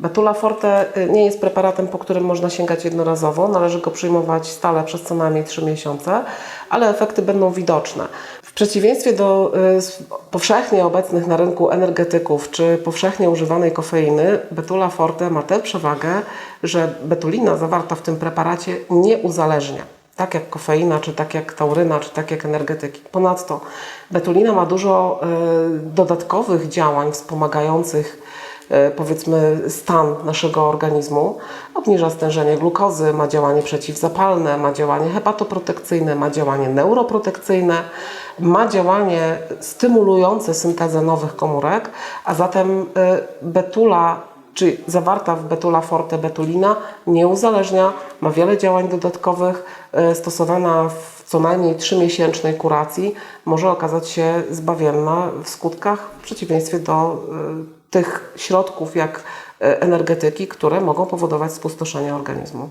Betula Forte y, nie jest preparatem, po którym można sięgać jednorazowo. Należy go przyjmować stale przez co najmniej 3 miesiące, ale efekty będą widoczne. W przeciwieństwie do y, powszechnie obecnych na rynku energetyków czy powszechnie używanej kofeiny, Betula Forte ma tę przewagę, że betulina zawarta w tym preparacie nie uzależnia tak jak kofeina, czy tak jak tauryna, czy tak jak energetyki. Ponadto betulina ma dużo y, dodatkowych działań wspomagających powiedzmy stan naszego organizmu. Obniża stężenie glukozy, ma działanie przeciwzapalne, ma działanie hepatoprotekcyjne, ma działanie neuroprotekcyjne, ma działanie stymulujące syntezę nowych komórek, a zatem y, betula czy zawarta w Betula Forte betulina nie uzależnia, ma wiele działań dodatkowych, e, stosowana w co najmniej 3-miesięcznej kuracji może okazać się zbawienna w skutkach w przeciwieństwie do e, tych środków jak e, energetyki, które mogą powodować spustoszenie organizmu.